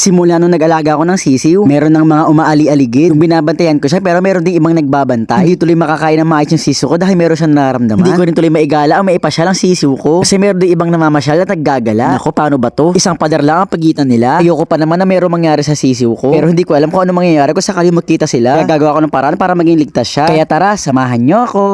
Simula nung nag-alaga ako ng sisiw, meron ng mga umaali-aligid. Yung binabantayan ko siya pero meron din ibang nagbabantay. Hindi tuloy makakain ng maayos yung sisiw ko dahil meron siyang nararamdaman. Hindi ko rin tuloy maigala ang maipasyal ang sisiw ko. Kasi meron din ibang namamasyal at naggagala. Nako, paano ba to? Isang padar lang ang pagitan nila. Ayoko pa naman na meron mangyari sa sisiw ko. Pero hindi ko alam kung ano mangyayari kung sakali magkita sila. Kaya gagawa ko ng paraan para maging ligtas siya. Kaya tara, samahan nyo ako.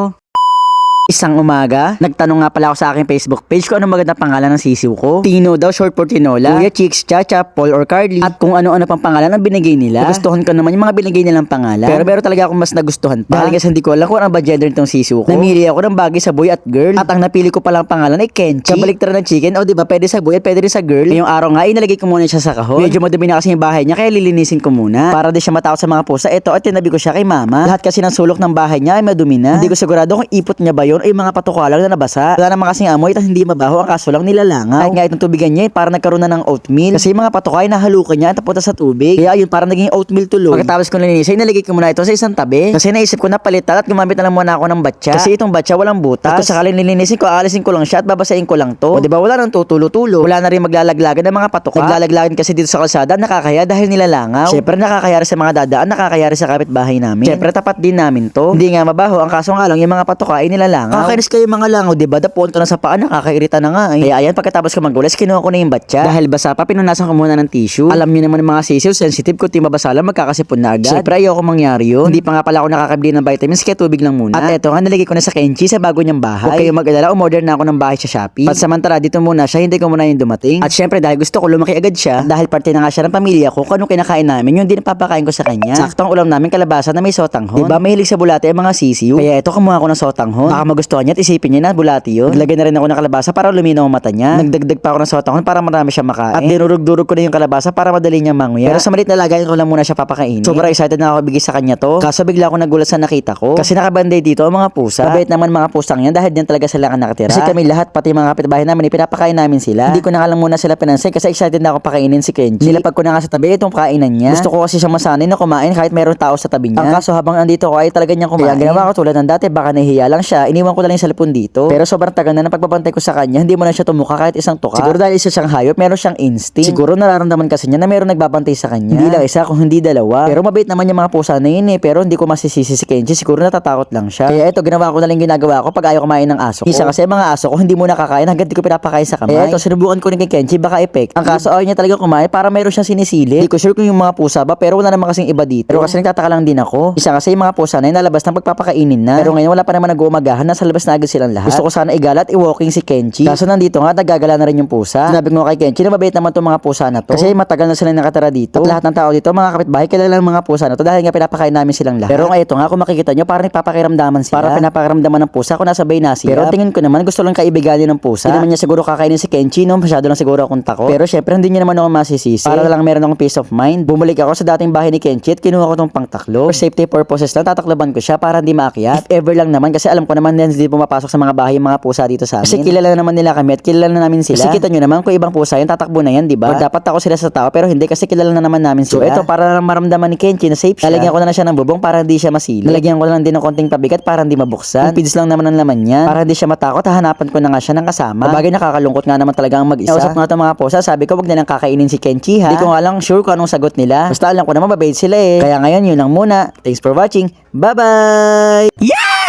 Isang umaga, nagtanong nga pala ako sa aking Facebook page kung ano maganda pangalan ng sisiw ko. Tino daw, short for Tinola, Kuya Chicks, Chacha, Paul or Carly, at kung ano-ano pang pangalan ang binigay nila. Nagustuhan ko naman yung mga binigay nilang pangalan. Pero meron talaga akong mas nagustuhan pa. Dahil kasi hindi ko alam kung ano ba gender nitong sisiw ko. Namili ako ng bagay sa boy at girl. At ang napili ko palang pangalan ay Kenchi. Kabaliktaran ng chicken, o di ba pwede sa boy at pwede rin sa girl. Ngayong araw nga, inalagay ko muna siya sa kahon. Medyo madumi na kasi yung bahay niya, kaya lilinisin ko muna. Para di siya matakot sa mga pusa, ito at tinabi ko siya kay mama. Lahat kasi ng sulok ng bahay niya ay madumi na. Hindi ko sigurado kung ipot niya ba yun o yung mga patukalang na nabasa. Wala naman kasing amoy at hindi mabaho ang kaso lang nilalangaw. Kahit nga itong tubigan niya, parang nagkaroon na ng oatmeal. Kasi yung mga patuka ay nahalukan niya at napunta sa tubig. Kaya ayun, parang naging oatmeal tuloy. Pagkatapos ko nalinis, ay nalagay ko muna ito sa isang tabi. Kasi naisip ko na palitan at gumamit na lang muna ako ng batya. Kasi itong batya walang butas. At kung sakaling nilinisin ko, aalisin ko lang siya at babasahin ko lang to. O di ba wala nang tutulo-tulo. Wala na rin maglalaglagan ng mga patuka. Naglalaglagan kasi dito sa kalsada, nakakaya dahil nilalangaw. Syempre nakakayari sa mga dadaan, nakakayari sa kapitbahay namin. Syempre tapat din namin to. Hindi nga mabaho, ang kaso nga lang yung mga patuka ay nilalangaw. Kakainis kayo mga langaw, di ba? Dapuan ko na sa paa, nakakairita na nga eh. Kaya ayan, pagkatapos ko magulas, kinuha ko na yung batya. Dahil basa pa, pinunasan ko muna ng tissue. Alam niyo naman yung mga sisiw, sensitive di mabasa lang, magkakasipon na agad. Syempre ayoko mangyari yun. Hindi pa nga pala ako nakakabili ng vitamins, kaya tubig lang muna. At eto nga, nalagay ko na sa Kenchi sa bago niyang bahay. Huwag kayong mag-alala, umorder na ako ng bahay sa Shopee. At samantala, dito muna siya, hindi ko muna yung dumating. At syempre, dahil gusto ko lumaki agad siya, dahil parte na nga siya ng pamilya ko, kung kinakain namin, yung din napapakain ko sa kanya. Sakto ang ulam namin kalabasa na may sotanghon. Diba, mahilig sa bulate ang mga sisiw? Kaya eto, kumuha ko ng sotanghon. Baka magustuhan niya at isipin niya na bulati yun. Naglagay na rin ako ng kalabasa para luminaw ang mata niya. Nagdagdag pa ako ng sotanghon para marami siya makain. At dinurog-durog ko na yung kalabasa para madali niyang manguya. Pero sa malit na lagayan ko lang muna siya papakainin. Sobrang excited na ako bigay sa kanya to. Kaso bigla ako nagulat sa nakita ko. Kasi nakabanday dito ang mga pusa. Mabait naman mga pusang yan dahil diyan talaga sila ang nakatira. Kasi kami lahat, pati mga kapitbahay namin, pinapakain namin sila. Hindi ko na lang muna sila pinansin kasi excited na ako pakainin si Kenji. Nilapag ko na nga sa tabi itong kainan niya. Gusto ko kasi siyang masanay na kumain kahit mayroong tao sa tabi niya. Ang kaso habang andito ko ay talaga niyang kumain. Kaya ginawa ko tulad ng dati, baka nahihiya lang siya. Iniwan ko na lang yung salpon dito. Pero sobrang tagal na ng pagbabantay ko sa kanya, hindi mo na siya tumuka kahit isang tuka. Siguro dahil isa siyang hayop, meron siyang instinct. Siguro nararamdaman kasi niya na meron nagbabantay sa kanya. Hindi lang isa, kung hindi dalawa. Pero mabait naman yung mga pusa na yun eh. Pero hindi ko masisisi si Kenji. Siguro natatakot lang siya. Kaya ito, ginawa ko na lang ginagawa ko pag ayaw kumain ng aso ko. Isa kasi mga aso ko, hindi mo nakakain hanggang di ko pinapakain sa kamay. Eh, ito, sinubukan ko rin kay Kenji, baka effect. Ang kaso, ayaw niya talaga kumain para meron siyang sinisili. Hindi ko sure kung yung mga pusa ba, pero wala naman kasing iba dito. Pero kasi nagtataka lang din ako. Isa kasi yung mga pusa na yun nalabas ng pagpapakainin na. Pero ngayon wala pa naman nag-uumagahan, nasa labas na agad silang lahat. Gusto ko sana igalat, i-walking si Kenji. Kaso nandito nga, nagagala na rin yung pusa. Sinabi ko kay Kenji na mabait naman tong mga pusa na to. Kasi matagal na sila nakatira dito. At lahat ng tao dito, mga kapitbahay, kilala ng mga pusa na to dahil nga pinapakain namin silang lahat. Pero nga ito nga, kung makikita nyo, parang nagpapakiramdaman sila. Parang pinapakiramdaman ng pusa kung nasa bay na sila. Pero tingin ko naman, gusto lang kaibiganin ng pusa. Hindi naman niya siguro kakainin si Kenji, no? Masyado lang siguro akong takot. Pero syempre, hindi niya naman ako masisisi. Para lang meron akong peace of mind. Bumalik ako sa dating bahay ni Kenji at kinuha ko tong pangtaklo. For safety purposes lang, tatakloban ko siya para hindi maakyat. If ever lang naman, kasi alam ko naman na hindi pumapasok sa mga bahay yung mga pusa dito sa amin. Kasi kilala naman nila kami at kilala na namin sila. Kasi kita nyo naman kung ibang pusa yun, tatakbo na yan, di ba? Dapat ako sila sa tao, pero hindi kasi kilala na naman namin sila. So ito, para lang maramdaman ni Kenji na safe siya. Lalagyan ko na lang siya ng bubong para hindi siya masili. Lalagyan ko na lang din ng konting pabigat para hindi mabuksan. Yung lang naman ang laman niya. Para hindi siya matakot, hahanapan ko na nga siya ng kasama. Bagay nakakalungkot nga naman talaga ang mag-isa. Nausap nga itong mga pusa, sabi ko wag nilang kakainin si Kenji ha. Hindi ko nga lang sure kung anong sagot nila. Basta alam ko naman mabait sila eh. Kaya ngayon yun lang muna. Thanks for watching. Bye-bye! Yeah!